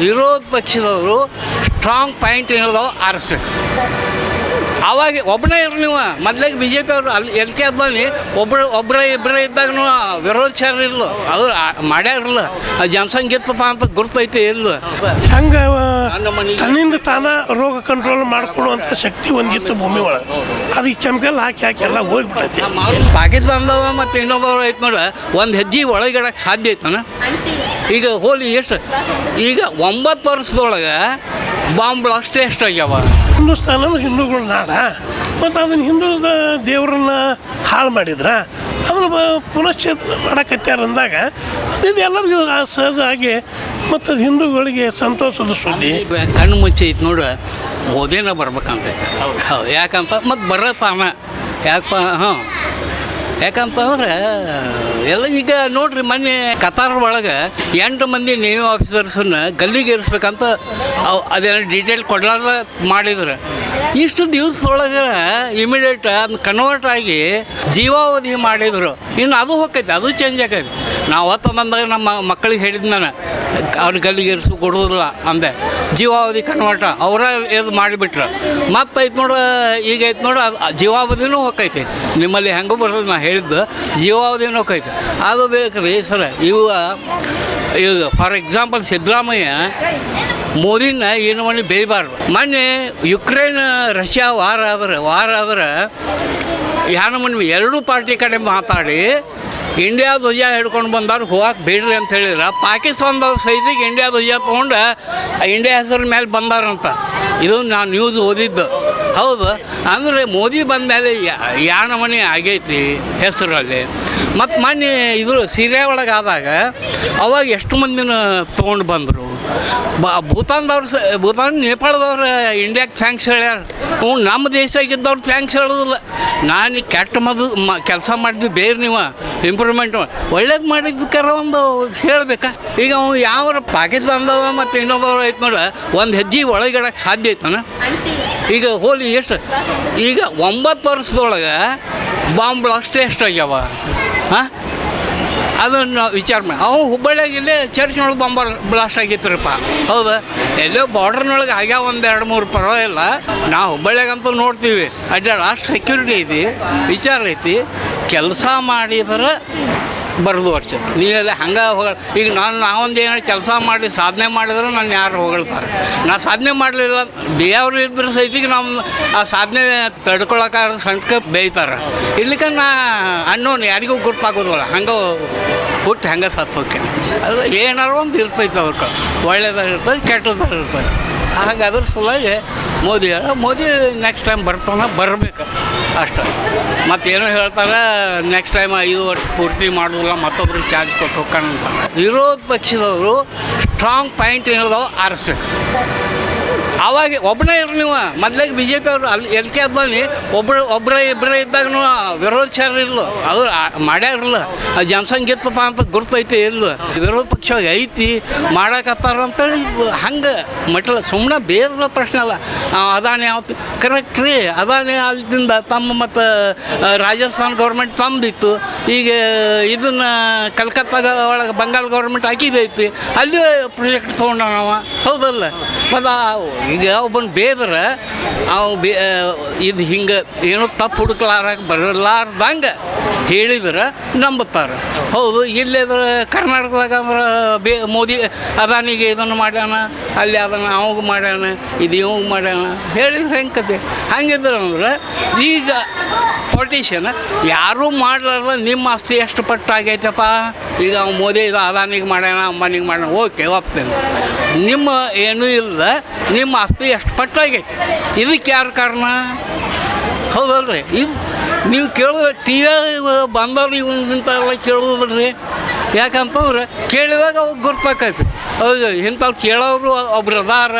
ವಿರೋಧ ಪಕ್ಷದವರು strong point ಏನಿದಾವೆ ಆರಿಸ್ಬೇಕು. ಅವಾಗ ಒಬ್ಬನೇ ಇರು ನೀವು. ಮೊದ್ಲಿಗೆ ಬಿ ಜೆ ಪಿ ಅವರು ಅಲ್ಲಿ ಎಲ್ ಕೆ ಅದ್ಮಾನಿ ಒಬ್ಬರು ಒಬ್ಬರೇ ಇಬ್ಬರೇ ಇದ್ದಾಗ ವಿರೋಧಚಾರ ಇಲ್ಲ ಅವ್ರು ಆ- ಮಾಡ್ಯಾರಿಲ್ಲ ಜನಸಂಖ್ಯೆಪ್ಪ ಅಂತ ಗುರುತೈತೆ ಇಲ್ಲ ಹಂಗೆ ತನ್ನಿಂದ ತಾನ ರೋಗ ಕಂಟ್ರೋಲ್ ಮಾಡ್ಕೊಳ್ಳುವಂಥ ಶಕ್ತಿ ಒಂದಿತ್ತು ಭೂಮಿ ಒಳಗೆ. ಅದು ಈ ಕೆಮಿಕಲ್ ಹಾಕಿ ಹಾಕಿ ಎಲ್ಲ ಹೋಗ್ಬಿಟ್ಟೈತಿ. ಪಾಕಿಸ್ತಾನದವ ಮತ್ತು ಇನ್ನೊಬ್ಬರು ಐತೆ ನೋಡ. ಒಂದು ಹೆಜ್ಜೆ ಒಳಗಿಡಕ್ಕೆ ಸಾಧ್ಯ ಐತನ ಈಗ ಹೋಲಿ ಎಷ್ಟು? ಈಗ ಒಂಬತ್ತು ವರ್ಷದೊಳಗೆ ಬಾಂಬ್ ಬ್ಲಾಸ್ಟ್ ಎಷ್ಟಾಗ್ಯಾವ? ಹಿಂದೂಸ್ತಾನ ಅಂದ್ರೆ ಹಿಂದೂಗಳ ನಾಡ. ಮತ್ತು ಅದನ್ನು ಹಿಂದೂದ ದೇವರನ್ನ ಹಾಳು ಮಾಡಿದ್ರ ಅದನ್ನು ಪುನಶ್ಚೇತನ ಮಾಡಕತ್ಯಾರ ಅಂದಾಗ ಇದು ಎಲ್ಲರಿಗೂ ಸಹಜ ಆಗಿ ಮತ್ತು ಅದು ಹಿಂದೂಗಳಿಗೆ ಸಂತೋಷದ ಸುದ್ದಿ. ಕಣ್ಣು ಮುಚ್ಚಿ ಐತೆ ನೋಡು ಓದೇನ ಬರ್ಬೇಕಂತೈತೆ ಹೌದು. ಯಾಕಂತ ಮತ್ತು ಬರತ್ತಾನ ಯಾಕಪ್ಪ ಹಾಂ ಯಾಕಂತ ಅಂದ್ರೆ, ಎಲ್ಲ ಈಗ ನೋಡ್ರಿ ಮೊನ್ನೆ ಕತಾರ್ ಒಳಗೆ ಎಂಟು ಮಂದಿ ನೇವಿ ಆಫೀಸರ್ಸನ್ನ ಗಲ್ಲಿಗೆ ಇರಿಸ್ಬೇಕಂತ ಅವ್ ಅದೇನೋ ಡೀಟೇಲ್ ಕೊಡಲಾರ್ದ ಮಾಡಿದ್ರು. ಇಷ್ಟು ದಿವಸದೊಳಗೆ ಇಮಿಡಿಯೇಟ್ ಕನ್ವರ್ಟ್ ಆಗಿ ಜೀವಾವಧಿ ಮಾಡಿದರು. ಇನ್ನು ಅದು ಹೋಗೈತೆ ಅದು ಚೇಂಜ್ ಆಕೈತಿ ನಾವು ಹೊತ್ತು ಬಂದಾಗ ನಮ್ಮ ಮಕ್ಕಳಿಗೆ ಹೇಳಿದ್ ನಾನು, ಅವ್ರ ಗಲ್ಲಿಗೆ ಇರಿಸು ಕೊಡೋದಿಲ್ಲ ಅಂದೆ. ಜೀವಾವಧಿ ಕನ್ವರ್ಟ ಅವರ ಇದು ಮಾಡಿಬಿಟ್ರು. ಮತ್ತೆ ಐತೆ ನೋಡು ಈಗ ಐತೆ ನೋಡು ಜೀವಾವಧಿನೂ ಹೋಗೈತೆ ನಿಮ್ಮಲ್ಲಿ ಹೆಂಗೂ ಬರ್ತದೆ ನಾ ಹೇಳಿದ್ದು ಜೀವಾವಧಿ ನೋಕೈತೆ ಅದು ಬೇಕ್ರಿ ಸರ ಇವ ಈಗ ಫಾರ್ ಎಕ್ಸಾಂಪಲ್ ಸಿದ್ದರಾಮಯ್ಯ ಮೋದಿನ ಏನು ಮಾಡಿ ಬೇಯಬಾರ್ದು. ಮೊನ್ನೆ ಯುಕ್ರೇನ್, ರಷ್ಯಾ ವಾರ ಆದ್ರೆ ವಾರ ಆದ್ರೆ ಯಾನ ಮನೆ ಎರಡೂ ಪಾರ್ಟಿ ಕಡೆ ಮಾತಾಡಿ ಇಂಡಿಯಾ ಧ್ವಜ ಹಿಡ್ಕೊಂಡು ಬಂದವ್ರು ಹೋಗಕ್ಕೆ ಬೇಡ್ರಿ ಅಂತ ಹೇಳಿದ್ರೆ. ಪಾಕಿಸ್ತಾನದವ್ರ ಸೈದಿಗೆ ಇಂಡಿಯಾ ಧ್ವಜ ತೊಗೊಂಡು, ಇಂಡಿಯಾ ಹೆಸರು ಮೇಲೆ ಬಂದಾರಂತ. ಇದು ನಾನು ನ್ಯೂಸ್ ಓದಿದ್ದು. ಹೌದು. ಅಂದರೆ ಮೋದಿ ಬಂದ ಮೇಲೆ ಯಾಣ ಮನೆ ಆಗೈತಿ ಹೆಸರಲ್ಲಿ. ಮತ್ತು ಮೊನ್ನೆ ಇದು ಸೀರೆ ಒಳಗೆ ಆದಾಗ ಅವಾಗ ಎಷ್ಟು ಮಂದಿನ ತೊಗೊಂಡು ಬಂದರು? ಬ ಭೂತಾನ್ದವ್ರು ಸ, ಭೂತಾನ್ ನೇಪಾಳದವ್ರು ಇಂಡಿಯಾಗೆ ಥ್ಯಾಂಕ್ಸ್ ಹೇಳ್ಯಾರ. ಹ್ಞೂ ನಮ್ಮ ದೇಶದಾಗಿದ್ದವ್ರು ಥ್ಯಾಂಕ್ಸ್ ಹೇಳೋದಿಲ್ಲ. ನಾನು ಕೆಟ್ಟ ಮದು, ಮ, ಕೆಲಸ ಮಾಡಿದ್ವಿ ಬೇರೆ ನೀವು ಇಂಪ್ರೂವ್ಮೆಂಟ್ ಒಳ್ಳೇದು ಮಾಡಿದ್ದಕ್ಕಾರ ಒಂದು ಹೇಳಬೇಕಾ. ಈಗ ಅವ್ನು ಯಾವ ಪಾಕಿಸ್ತಾನದವ ಮತ್ತು ಇನ್ನೊಬ್ಬರು ಐತೆ ನೋಡ, ಒಂದು ಹೆಜ್ಜೆ ಒಳಗಿಡಕ್ಕೆ ಸಾಧ್ಯ ಐತನ ಈಗ ಹೋಲಿ ಎಷ್ಟು? ಈಗ ಒಂಬತ್ತು ವರ್ಷದೊಳಗೆ ಬಾಂಬ್ ಬ್ಲಾಸ್ಟ್ ಎಷ್ಟಾಗ್ಯಾವ ಹಾಂ? ಅದನ್ನು ವಿಚಾರ ಮಾಡಿ. ಅವು ಹುಬ್ಬಳ್ಳಿಯಾಗ ಇಲ್ಲೇ ಚರ್ಚ್ನೊಳಗೆ ಬಾಂಬರ್ ಬ್ಲಾಸ್ಟ್ ಆಗಿತ್ತರಪ್ಪ. ಹೌದಾ. ಎಲ್ಲೋ ಬಾರ್ಡರ್ನೊಳಗೆ ಆಗ್ಯಾವ ಒಂದು ಎರಡು ಮೂರು ಪರವಾಗಿಲ್ಲ. ನಾವು ಹುಬ್ಬಳ್ಳಿಯಾಗಂತೂ ನೋಡ್ತೀವಿ. ಅಡ್ಡ ಅಷ್ಟು ಸೆಕ್ಯೂರಿಟಿ ಐತಿ, ವಿಚಾರ ಐತಿ. ಕೆಲಸ ಮಾಡಿದ್ರೆ ಬರೋದು ವರ್ಷ ನೀವೆಲ್ಲ ಹಂಗೆ ಹೋಗ ಈಗ ನಾನು ನಾವೊಂದು ಏನೋ ಕೆಲಸ ಮಾಡಿ ಸಾಧನೆ ಮಾಡಿದ್ರೆ ನಾನು ಯಾರು ಹೊಗಳ್ತಾರೆ ನಾನು ಸಾಧನೆ ಮಾಡಲಿಲ್ಲ ಬೇಯವ್ರು ಇದ್ರೆ ಸಹಿತಿಗೆ ನಮ್ಮ ಆ ಸಾಧನೆ ತಡ್ಕೊಳಕ್ಕಾರ ಸಂಕ ಬೇಯ್ತಾರೆ. ಇರ್ಲಿಕ್ಕೆ ನಾ ಅನ್ನೋನು ಯಾರಿಗೂ ಗುರ್ತಾಗೋದಿಲ್ಲ. ಹಂಗೆ ಹುಟ್ಟು ಹಂಗೆ ಸತ್ತು ಹೋಗ್ತೀನಿ ಅದು ಏನಾರು ಒಂದು ಇರ್ತೈತೆ ಅವ್ರಿಗೆ ಒಳ್ಳೇದಾಗ ಇರ್ತದೆ ಕೆಟ್ಟದಾಗ ಇರ್ತದೆ ಹಾಗೆ ಅದ್ರ ಸಲುವಾಗಿ ಮೋದಿ ಮೋದಿ ನೆಕ್ಸ್ಟ್ ಟೈಮ್ ಬರ್ತಾನೆ, ಬರಬೇಕು ಮತ್ತೆ ಮತ್ತೇನೋ ಹೇಳ್ತಾರೆ ನೆಕ್ಸ್ಟ್ ಟೈಮ್ ಐದು ವರ್ಷ ಪೂರ್ತಿ ಮಾಡೋದಿಲ್ಲ, ಮತ್ತೊಬ್ರಿಗೆ ಚಾರ್ಜ್ ಕೊಟ್ಟು ಹೋಗ್ತಾನಂತ. ವಿರೋಧ ಪಕ್ಷದವರು ಸ್ಟ್ರಾಂಗ್ ಪಾಯಿಂಟ್ ಏನಿದಾವೆ ಆರಿಸ್ಬೇಕು. ಅವಾಗ ಒಬ್ಬನೇ ಇರು ನೀವು. ಮೊದ್ಲಾಗ ಬಿ ಜೆ ಪಿ ಅವರು ಅಲ್ಲಿ ಎಲ್ ಕೆ ಬನ್ನಿ ಒಬ್ಬರು ಒಬ್ಬರೇ ಇಬ್ಬರೇ ಇದ್ದಾಗ ವಿರೋಧಚಾರ ಚಾರ ಅವ್ರು ಆ- ಮಾಡ್ಯಾರಲ್ಲ ಜನಸಂಖ್ಯೆ ಜನಸಂಖ್ಯೆಪ್ಪ ಅಂತ ಗುರ್ತೈತಿ ಇಲ್ಲ ವಿರೋಧ ಪಕ್ಷ ಐತಿ, ಮಾಡಕತ್ತಾರ ಅಂತೇಳಿ ಹಂಗೆ ಮಟ್ಲ ಸುಮ್ಮನೆ ಬೇರೆ ಪ್ರಶ್ನೆ ಅಲ್ಲ. ಅದಾನೆ ಯಾವ ಕರೆಕ್ಟ್ ರೀ ಅದಾನೆ ಅಲ್ಲಿಂದ ತಮ್ಮ ಮತ್ತು ರಾಜಸ್ಥಾನ ಗೌರ್ಮೆಂಟ್ ತಂದಿತ್ತು ಈಗ ಇದನ್ನು ಕಲ್ಕತ್ತಾಗ ಒಳಗೆ ಬಂಗಾಳ ಗೌರ್ಮೆಂಟ್ ಹಾಕಿದೈತಿ ಅಲ್ಲಿ ಪ್ರೊಜೆಕ್ಟ್ ತೊಗೊಂಡ ನಾವು ಹೌದಲ್ಲ? ಮತ್ತು ಈಗ ಒಬ್ಬನ ಬೇದ್ರ, ಅವು ಬೇ ಇದು ಹಿಂಗೆ ಏನೋ ತಪ್ಪು ಹುಡುಕ್ಲಾರಕ್ಕೆ ಬರಲಾರ್ದಂಗೆ ಹೇಳಿದ್ರೆ ನಂಬುತ್ತಾರೆ. ಹೌದು ಇಲ್ಲಿದ್ರೆ ಕರ್ನಾಟಕದಾಗ ಅಂದ್ರೆ ಬೇ, ಮೋದಿ ಅದಾನಿಗೆ ಇದನ್ನು ಮಾಡ್ಯಾನ, ಅಲ್ಲಿ ಅದನ್ನು ಅವಾಗ ಮಾಡ್ಯಾನ, ಇದು ಇವಾಗ ಮಾಡ್ಯಾನ, ಹೇಳಿದ್ರೆ ಹೆಂಗೆ ಕತೆ? ಹಂಗಿದ್ರೆ ಅಂದ್ರೆ ಈಗ ಪೊಲಿಟಿಷಿಯನ್ ಯಾರೂ ಮಾಡಲಾರ್ದ ನಿಮ್ಮ ಆಸ್ತಿ ಎಷ್ಟು ಪಟ್ಟು ಆಗೈತಪ್ಪ ಈಗ ಮೋದಿ ಇದು ಅದಾನಿಗೆ ಮಾಡ್ಯಾನ, ಅಂಬಾನಿಗೆ ಮಾಡ್ಯಾನ, ಓಕೆ, ಒಪ್ತೇನೆ. ನಿಮ್ಮ ಏನೂ ಇಲ್ಲ ನಿಮ್ಮ ಆಸ್ತಿ ಎಷ್ಟು ಪಟ್ಟು ಆಗೈತೆ ಇದಕ್ಕೆ ಯಾರು ಕಾರಣ? ಹೌದಲ್ರಿ? ಇವು ನೀವು ಕೇಳಿದ್ರೆ ಟಿ ವಿ ಬಂದವ್ರು ಇವನು ಇಂಥವೆಲ್ಲ ಕೇಳೋದಿಲ್ರಿ? ಯಾಕಂತಂದ್ರೆ ಕೇಳಿದಾಗ ಅವ್ರು ಗುರ್ತಾಕೈತಿ ಹೌದು, ಇಂಥವ್ರು ಕೇಳೋರು ಒಬ್ರು ಅದಾರ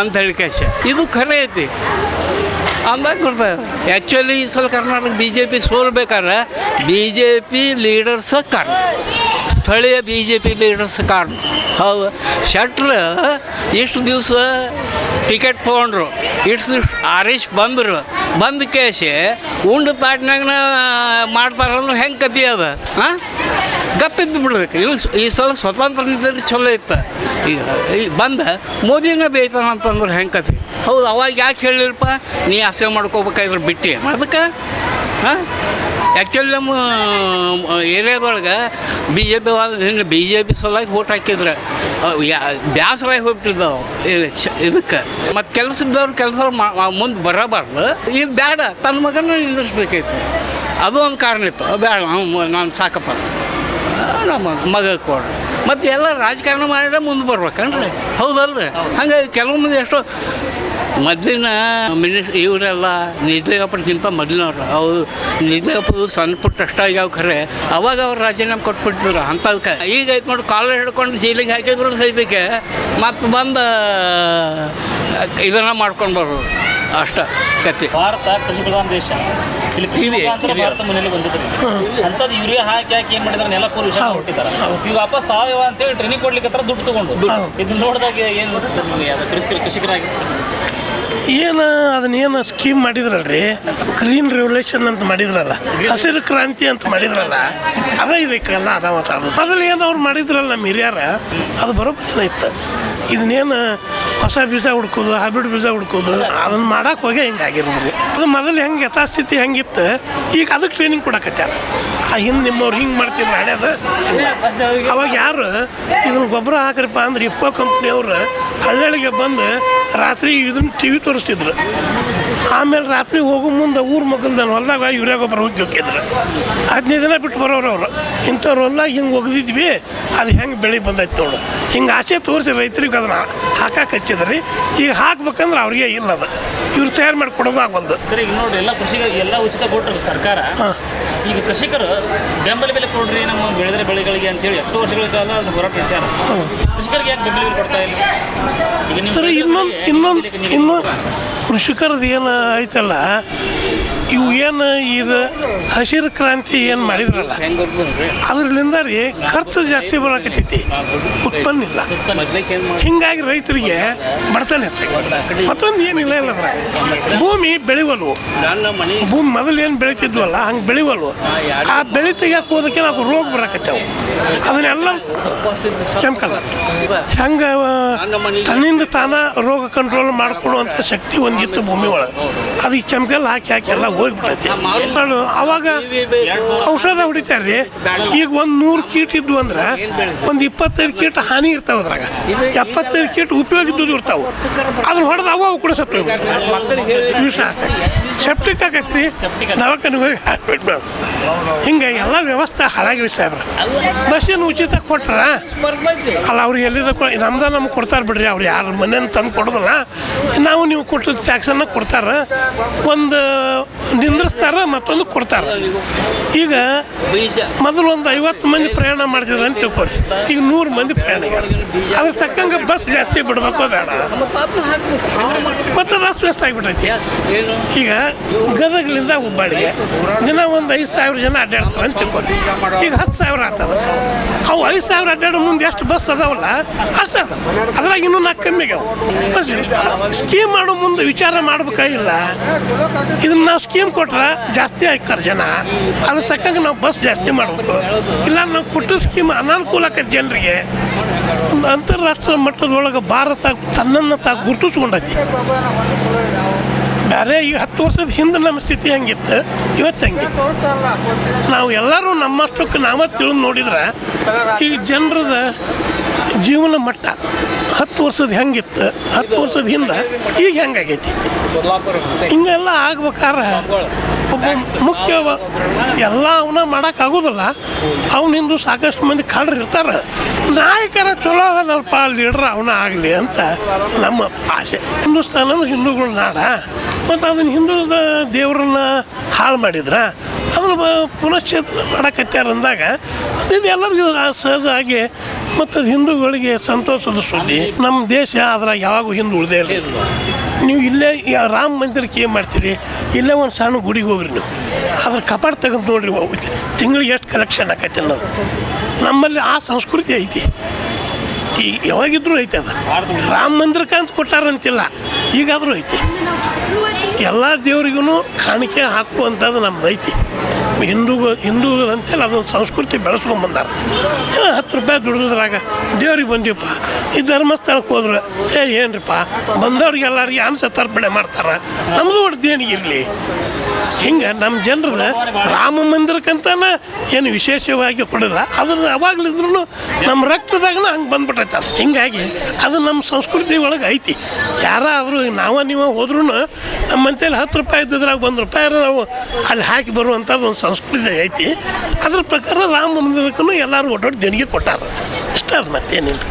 ಅಂತ ಹೇಳಿ ಇದು ಖರೆ ಐತಿ. ಅಂದಾಗ ಕೊಡ್ತಾರೆ ಆ್ಯಕ್ಚುಲಿ ಈ ಸಲ Karnataka B J P ಸೋಲ್ಬೇಕಾದ್ರೆ B J P ಲೀಡರ್ಸ ಕಾರಣ ಸ್ಥಳೀಯ ಬಿ ಜೆ ಪಿ ಲೀಡರ್ಸ್ ಕಾರಣ ಹೌದು ಶೆಟ್ರ್ ಇಷ್ಟು ದಿವಸ ಟಿಕೆಟ್ ತೊಗೊಂಡ್ರು ಇಷ್ಟು ದಿವ್ಸ ಆರೀಶ್ ಬಂದರು ಬಂದ ಕೇಸಿ ಉಂಡು ಪಾಟ್ನಾಗ ಮಾಡ್ತಾರಂದ್ರೆ ಹೆಂಗೆ ಕತಿ ಅದ ಹಾಂ ಗಪ್ಪಿದ್ದು ಬಿಡಬೇಕು ಇವು ಈ ಸಲ ಸ್ವತಂತ್ರ ನಿಂತಲ್ಲಿ ಚಲೋ ಇತ್ತು. ಈಗ ಈ ಬಂದ ಮೋದಿನೇ ಬೇಯ್ತಾನ ಅಂತಂದ್ರೆ ಹೆಂಗೆ ಕತಿ ಹೌದು, ಅವಾಗ ಯಾಕೆ ಹೇಳಿರಪ್ಪ ನೀ ಆಸೆ ಮಾಡ್ಕೋಬೇಕಾದ್ರೆ ಬಿಟ್ಟು. ಅದಕ್ಕೆ, ಹಾಂ? ಆ್ಯಕ್ಚುಲಿ ನಮ್ಮ ಏರಿಯಾದೊಳಗೆ ಬಿ ಜೆ ಪಿ ಹಿಂಗೆ ಬಿ ಜೆ ಪಿ ಸಲುವಾಗಿ ಓಟ್ ಹಾಕಿದ್ರೆ. ಬ್ಯಾಸರಾಗಿ ಹೋಗ್ಬಿಟ್ಟಿದ್ದಾವೆ. ಇದಕ್ಕೆ. ಮತ್ತು ಕೆಲಸದವ್ರು ಕೆಲಸ ಮುಂದೆ ಬರಬಾರ್ದು. ಇದು ಬೇಡ ತನ್ನ ಮಗನ ನಿಂದಿರ್ಸ್ಬೇಕಾಯ್ತು ಅದು ಒಂದು ಕಾರಣ ಇತ್ತು. ಬೇಡ ನಾನು ಸಾಕಪ್ಪ. ನಮ್ಮ ಮಗ ಕೊಡ್ರಿ ಮತ್ತು ಎಲ್ಲ ರಾಜಕಾರಣ ಮಾಡಿದ್ರೆ ಮುಂದೆ ಬರ್ಬೇಕನ್ರಿ? ಹೌದಲ್ರಿ? ಹಂಗಾಗಿ ಕೆಲವು ಮಂದಿ ಎಷ್ಟೋ ಮೊದಲಿನ ಮಿನಿಸ್ ಇವರೆಲ್ಲ ನಿಡ್ಲಿಗಪ್ಪಕ್ಕಿಂತ ಮೊದಲಿನವ್ರು. ಅವರು ನಿಜಲಿಂಗಪ್ಪ ಸಣ್ಣ ಪುಟ್ಟ ಅಷ್ಟ ಆಗ್ಯಾವ ಖರೆ. ಅವಾಗ ಅವ್ರು ರಾಜೀನಾಮೆ ಕೊಟ್ಬಿಟ್ಟಿದ್ರು ಅಂಥದ್ಕೆ ಈಗ ಐತೆ ನೋಡಿ ಕಾಲ ಹಿಡ್ಕೊಂಡು ಸೀಲಿಂಗ್ ಹಾಕಿದ್ರು ಸೈದಕ್ಕೆ ಮತ್ತು ಬಂದು, ಇದನ್ನು ಮಾಡ್ಕೊಂಡು ಬರೋರು. ಅಷ್ಟ ಕತೆ ಭಾರತ ಕೃಷಿ ಪ್ರಧಾನ ದೇಶ. ಇಲ್ಲಿ ಮುಖಾಂತರ ಇವೆ. ಭಾರತ ಮುನ್ನೆಲೆ ಬಂದಿದ್ರಿ ಅಂಥದ್ದು ಯೂರಿಯಾ ಹಾಕಿ ಹಾಕಿ ಏನು ಮಾಡಿದ್ರೆ ನೆಲ ಪೂರ್ ವಿಷಯ ಕೊಟ್ಟಿದ್ದಾರೆ. ಈಗ ವಾಪಸ್ ಸಾವಯವ ಅಂತೇಳಿ ಟ್ರೈನಿಂಗ್ ಕೊಡ್ಲಿಕ್ಕೆ ಹತ್ರ ದುಡ್ಡು ತಗೊಂಡು. ಇದನ್ನ ನೋಡಿದಾಗ ಏನು ಅನಿಸುತ್ತೆ ನಿಮಗೆ? ಅದು ಕೃಷಿ ಕೃಷಿಕರಾಗಿ. ಏನು ಅದನ್ನ ಏನು ಸ್ಕೀಮ್ ಮಾಡಿದ್ರಲ್ರಿ? ಗ್ರೀನ್ ರೆವಲ್ಯೂಷನ್ ಅಂತ ಮಾಡಿದ್ರಲ್ಲ. ಹಸಿರು ಕ್ರಾಂತಿ ಅಂತ ಮಾಡಿದ್ರಲ್ಲ. ಅದ ಇದಕ್ಕೆಲ್ಲ ಅದಾವ ಅದು ಮೊದಲು ಏನು ಅವ್ರು ಮಾಡಿದ್ರಲ್ಲ ನಮ್ಮ ಹಿರಿಯರ? ಅದು ಬರೋಬ್ಬರಿನ ಇತ್ತು. ಇದನ್ನೇನು ಹೊಸ ಬೀಜ ಹುಡ್ಕೋದು, ಹೈಬ್ರಿಡ್ ಬೀಜ ಹುಡ್ಕೋದು, ಅದನ್ನ ಮಾಡಕ್ಕೆ ಹೋಗಿ ಹಿಂಗಾಗಿರೋದು ಅದು ಮೊದಲು ಹೆಂಗೆ ಯಥಾಸ್ಥಿತಿ ಹೆಂಗಿತ್ತು, ಈಗ ಅದಕ್ಕೆ ಟ್ರೈನಿಂಗ್ ಕೊಡಕತ್ಯಾರ. ಆ ಹಿಂದೆ ನಿಮ್ಮವ್ರು ಹಿಂಗೆ ಮಾಡ್ತಿದ್ರು ಹಳ್ಯಾದ ಅವಾಗ ಯಾರು, ಇದನ್ನ ಗೊಬ್ಬರ ಹಾಕ್ರಪ್ಪ ಅಂದ್ರೆ ಇಪ್ಪೋ ಕಂಪ್ನಿಯವ್ರು ಹಳ್ಳಿಗೆ ಬಂದು ರಾತ್ರಿ ಇದನ್ನ ಟಿ ವಿ ತೋರಿಸ್ತಿದ್ರು. ಆಮೇಲೆ ರಾತ್ರಿ ಹೋಗೋ ಮುಂದೆ ಊರು ಮಗಲ್ದ ಹೊಲ್ದಾಗ ಯೂರಿಯಾ ಗೊಬ್ಬರ ಹೋಗಿ ಹೋಗಿದ್ರು ಹದಿನೈದು ದಿನ ಬಿಟ್ಟು ಬರೋರು ಅವರು. ಇಂಥವ್ರು ಹೊಲ್ದಾಗ ಹಿಂಗೆ ಒಗ್ದಿದ್ವಿ ಅದು ಹೆಂಗೆ ಬೆಳೆ ಬಂದೈತೆ ನೋಡು. ಹಿಂಗೆ ಆಸೆ ತೋರಿಸಿ ರೈತರಿಗೆ ಅದನ್ನು ಹಾಕಕ್ಕೆ ಹಚ್ಚಿದ್ರಿ. ಈಗ ಹಾಕ್ಬೇಕಂದ್ರೆ ಅವ್ರಿಗೆ ಇಲ್ಲ ಅದು ಇವ್ರು ತಯಾರು ಮಾಡಿ ಕೊಡೋದು ಬಂದು ಸರಿ ಈಗ ನೋಡಿ ಎಲ್ಲ ಕೃಷಿಗೆ ಎಲ್ಲ ಉಚಿತ ಕೊಟ್ಟರು ಸರ್ಕಾರ. ಈಗ ಕೃಷಿಕರು ಬೆಂಬಲ ಬೆಲೆ ಕೊಡ್ರಿ ನಮ್ಮ ಬೆಳೆದ ಬೆಳೆಗಳಿಗೆ ಅಂತೇಳಿ ಎಷ್ಟು ವರ್ಷಗಳ ಕಾಲ ಅದನ್ನ ಹೋರಾಟ ನಡೆಸ್ಯಾರ. ಕೃಷಿಕರಿಗೆ ಯಾಕೆ ಬೆಂಬಲ ಬೆಲೆ ಕೊಡ್ತಾ ಇಲ್ಲ? ಈಗ ಸರ್ ಇನ್ನೊಂದು ಇನ್ನೊಂದು ಇನ್ನು ಕೃಷಿಕರದ್ದು ಏನು ಐತಲ್ಲ ಇವು ಏನು ಇದು ಹಸಿರು ಕ್ರಾಂತಿ ಏನು ಮಾಡಿದ್ರಲ್ಲ ಅದರಿಂದ ಅದ್ರಲ್ಲಿಂದ ರೀ ಖರ್ಚು ಜಾಸ್ತಿ ಬರೋಕತ್ತೈತಿ ಉತ್ಪನ್ನ ಇಲ್ಲ ಹಿಂಗಾಗಿ ರೈತರಿಗೆ ಬಡತನ ಹೆಚ್ಚಾಗಿ ಮತ್ತೊಂದು ಏನಿಲ್ಲ ಇಲ್ಲ ಭೂಮಿ ಬೆಳಿವಲ್ವು. ಭೂಮಿ ಮೊದಲು ಏನು ಬೆಳಿತಿದ್ವಲ್ಲ ಹಂಗೆ ಬೆಳಿವಲ್ವು. ಆ ಬೆಳೆ ಹೋದಕ್ಕೆ ನಾವು ರೋಗ ಬರಕತ್ತೇವೆ. ಅದನ್ನೆಲ್ಲ ಕೆಮಿಕಲ್ ಹೆಂಗೆ ತನ್ನಿಂದ ತಾನ ರೋಗ ಕಂಟ್ರೋಲ್ ಮಾಡ್ಕೊಳ್ಳುವಂಥ ಶಕ್ತಿ ಒಂದಿತ್ತು ಭೂಮಿ ಒಳಗೆ. ಅದು ಈ ಕೆಮಿಕಲ್ ಹಾಕಿ ಹಾಕಿ ಎಲ್ಲ ಹೋಗ್ಬಿಟ್ಟೈತಿ. ಅವಾಗ ಔಷಧ ಹೊಡಿತಾರ್ರಿ ಈಗ ಒಂದು ನೂರು ಕೀಟ ಇದ್ವು ಅಂದ್ರೆ ಒಂದು ಇಪ್ಪತ್ತೈದು ಕೀಟ ಹಾನಿ ಇರ್ತಾವ ಅದ್ರಾಗ. ಎಪ್ಪತ್ತೈದು ಕೀಟ್ ಉಪಯೋಗ ಇದ್ದು ಇರ್ತಾವೆ. ಅದನ್ನ ಹೊಡೆದು ಅವ ಕೂಡ ಸತ್ತು ಸೆಪ್ಟಿಕ್ ಆಗೈತಿ. ದವಾಖಾನೆ ಹೋಗಿ ಹಾಕ್ಬಿಟ್ಬೇಡ ಹಿಂಗೆ ಎಲ್ಲ ವ್ಯವಸ್ಥೆ ಹಾಳಾಗಿವೆ ಸಾಹೇಬ್ರ. ಬಸ್ಸಿನ ಉಚಿತ ಕೊಟ್ರ ಅಲ್ಲ ಅವ್ರಿಗೆ ಎಲ್ಲಿದ ನಮ್ದ ನಮ್ಗೆ ಕೊಡ್ತಾರೆ ಬಿಡ್ರಿ ಅವ್ರು ಯಾರು ಮನೇನ ತಂದು ಕೊಡೋದಲ್ಲ. ನಾವು ನೀವು ಕೊಟ್ಟಿದ್ದ ಟ್ಯಾಕ್ಸನ್ನು ಕೊಡ್ತಾರೆ. ಒಂದು ನಿಂದ್ರಿಸ್ತಾರ, ಮತ್ತೊಂದು ಕೊಡ್ತಾರೆ. ಈಗ ಮೊದಲು ಒಂದು ಐವತ್ತು ಮಂದಿ ಪ್ರಯಾಣ ಮಾಡ್ತಿದ್ರು ಅಂತ ತಿಳ್ಕೊರಿ ಈಗ ನೂರು ಮಂದಿ ಪ್ರಯಾಣ ಅದ್ರ ತಕ್ಕಂಗೆ ಬಸ್ ಜಾಸ್ತಿ ಬಿಡ್ಬೇಕು ಬೇಡ. ಮತ್ತೆ ರಸ್ತೆ ವ್ಯಸ್ತ ಆಗಿಬಿಟ್ಟೈತಿ. ಈಗ ಗದಗಲಿಂದ ಹುಬ್ಬಳ್ಳಿಗೆ ದಿನ ಒಂದು ಐದು ಸಾವಿರ ಜನ ಅಡ್ಡಾಡ್ತಾರೆ ಅಂತ ತಿಳ್ಕೊರಿ ಈಗ ಹತ್ತು ಸಾವಿರ ಆಗ್ತದ ಅವು ಐದು ಸಾವಿರ ಅಡ್ಡಾಡೋ ಮುಂದೆ ಎಷ್ಟು ಬಸ್ ಅದಾವಲ್ಲ, ಅಷ್ಟು ಅದಾವ. ಅದ್ರಾಗ ಇನ್ನೂ ನಾಲ್ಕು ಕಮ್ಮಿ ಆಗ್ಯಾವ. ಬಸ್ ಸ್ಕೀಮ್ ಮಾಡೋ ಮುಂದೆ ವಿಚಾರ ಮಾಡ್ಬೇಕಾಗಿಲ್ಲ. ಇದನ್ನ ನಾವು ಸ್ಕೀಮ್ ಕೊಟ್ರೆ ಜಾಸ್ತಿ ಆಯ್ತಾರೆ ಜನ. ಅದ್ರ ತಕ್ಕಂಗೆ ನಾವು ಬಸ್ ಜಾಸ್ತಿ ಮಾಡಬೇಕು. ಇಲ್ಲ, ನಾವು ಕೊಟ್ಟ ಸ್ಕೀಮ್ ಅನಾನುಕೂಲ ಆಕೈತೆ ಜನರಿಗೆ ಒಂದು ಅಂತಾರಾಷ್ಟ್ರೀಯ ಮಟ್ಟದೊಳಗೆ ಭಾರತ ತನ್ನನ್ನು ತಾ ಗುರುತಿಸ್ಕೊಂಡೈತಿ. ಬೇರೆ ಈಗ ಹತ್ತು ವರ್ಷದ ಹಿಂದೆ ನಮ್ಮ ಸ್ಥಿತಿ ಹಂಗಿತ್ತು, ಇವತ್ತು ಹಂಗಿತ್ತು? ನಾವು ಎಲ್ಲರೂ ನಮ್ಮಷ್ಟಕ್ಕೆ ನಾವೇ ತಿಳಿದು ನೋಡಿದ್ರೆ ಈ ಜನರದ ಜೀವನ ಮಟ್ಟ ಹತ್ತು ವರ್ಷದ ಹೆಂಗಿತ್ತು, ಹತ್ತು ವರ್ಷದ ಹಿಂದೆ ಈಗ ಹೆಂಗಾಗೈತಿ? ಹಿಂಗೆಲ್ಲ ಆಗ್ಬೇಕಾದ್ರೆ ಒಬ್ಬ ಮುಖ್ಯ ಎಲ್ಲ ಅವನ ಮಾಡೋಕ್ಕಾಗೋದಿಲ್ಲ ಹಿಂದೂ ಸಾಕಷ್ಟು ಮಂದಿ ಕಳ್ರು ಇರ್ತಾರೆ. ನಾಯಕರ ಚಲೋ ಅದಲ್ಪ ಲೀಡ್ರ್ ಅವನ ಆಗಲಿ ಅಂತ ನಮ್ಮ ಆಸೆ. ಹಿಂದೂಸ್ತಾನ ಅಂದ್ರೆ ಹಿಂದೂಗಳ ನಾಡ. ಮತ್ತು ಅದನ್ನು ಹಿಂದೂ ದೇವ್ರನ್ನ ಹಾಳು ಮಾಡಿದ್ರ ಅದನ್ನು ಪುನಶ್ಚೇತನ ಮಾಡಕತ್ಯಾರ ಅಂದಾಗ ಇದು ಎಲ್ಲರಿಗೂ ಸಹಜ ಆಗಿ ಮತ್ತು ಅದು ಹಿಂದೂಗಳಿಗೆ ಸಂತೋಷದ ಸುದ್ದಿ ನಮ್ಮ ದೇಶ ಅದ್ರಾಗ ಯಾವಾಗೂ ಹಿಂದೆ ಉಳಿದೇ ಇಲ್ಲ. ನೀವು ಇಲ್ಲೇ ರಾಮ ಮಂದಿರಕ್ಕೆ ಏನು ಮಾಡ್ತೀರಿ? ಇಲ್ಲೇ ಒಂದು ಸಣ್ಣ ಗುಡಿಗೆ ಹೋಗ್ರಿ ನೀವು. ಅದ್ರ ಕಪಾಟ್ ತೆಗೆದು ನೋಡ್ರಿ ತಿಂಗಳಿಗೆ ಎಷ್ಟು ಕಲೆಕ್ಷನ್ ಆಕೈತೆ ಅನ್ನೋದು. ನಮ್ಮಲ್ಲಿ ಆ ಸಂಸ್ಕೃತಿ ಐತಿ. ಈ ಯಾವಾಗಿದ್ರೂ ಐತೆ ಅದು. ರಾಮ ಮಂದಿರಕ್ಕೆ ಅಂತ ಕೊಟ್ಟಾರಂತಿಲ್ಲ. ಈಗಾದರೂ ಐತಿ. ಎಲ್ಲ ದೇವ್ರಿಗೂ ಕಾಣಿಕೆ ಹಾಕುವಂಥದ್ದು ನಮ್ದು ಐತಿ. ಹಿಂದೂಗಳು ಹಿಂದೂಗಳು ಅಂತೇಳಿ ಅದೊಂದು ಸಂಸ್ಕೃತಿ ಬೆಳೆಸ್ಕೊಂಬಂದಾರೆ ಹತ್ತು ರೂಪಾಯಿ ದುಡಿದ್ರಾಗ ದೇವ್ರಿಗೆ ಬಂದೀವಪ್ಪ. ಈ ಧರ್ಮಸ್ಥಳಕ್ಕೆ ಹೋದ್ರೆ, ಏ, ಏನ್ರಿಪ್ಪ? ಬಂದವ್ರಿಗೆ ಎಲ್ಲರಿಗೆ ಅನ್ಸ ತರ್ಪಣೆ ಮಾಡ್ತಾರೆ. ನಮ್ಮದು ಒಟ್ಟು ದೇಣಿಗಿರಲಿ ಹಿಂಗೆ ನಮ್ಮ ಜನರ ರಾಮ ಮಂದಿರಕ್ಕಂತಾನೆ ಏನು ವಿಶೇಷವಾಗಿ ಕೊಡಲ್ಲ. ಅದನ್ನು ಅವಾಗಲಿದ್ರು ನಮ್ಮ ರಕ್ತದಾಗನ ಹಂಗೆ ಬಂದ್ಬಿಟ್ಟೈತೆ ಅದು. ಹಿಂಗಾಗಿ ಅದು ನಮ್ಮ ಸಂಸ್ಕೃತಿ ಒಳಗೆ ಐತಿ. ಯಾರಾದರೂ ನಾವ ನೀವು ಹೋದ್ರೂ ನಮ್ಮಂತೇಳಿ ಹತ್ತು ರೂಪಾಯಿ ಇದ್ದಿದ್ರಾಗ ಒಂದು ರೂಪಾಯಿ ನಾವು ಅಲ್ಲಿ ಹಾಕಿ ಬರುವಂಥದ್ದು ಒಂದು ಸಂಸ್ಕೃತಿ. ಐತಿ. ಅದ್ರ ಪ್ರಕಾರ ರಾಮ ಮಂದಿರಕ್ಕೂ ಎಲ್ಲರೂ ಒಟ್ಟೊಟ್ಟು ದೇಣಿಗೆ ಕೊಟ್ಟಾರ. ಇಷ್ಟ ಅದು ಮತ್ತೇನಿಲ್ಲ.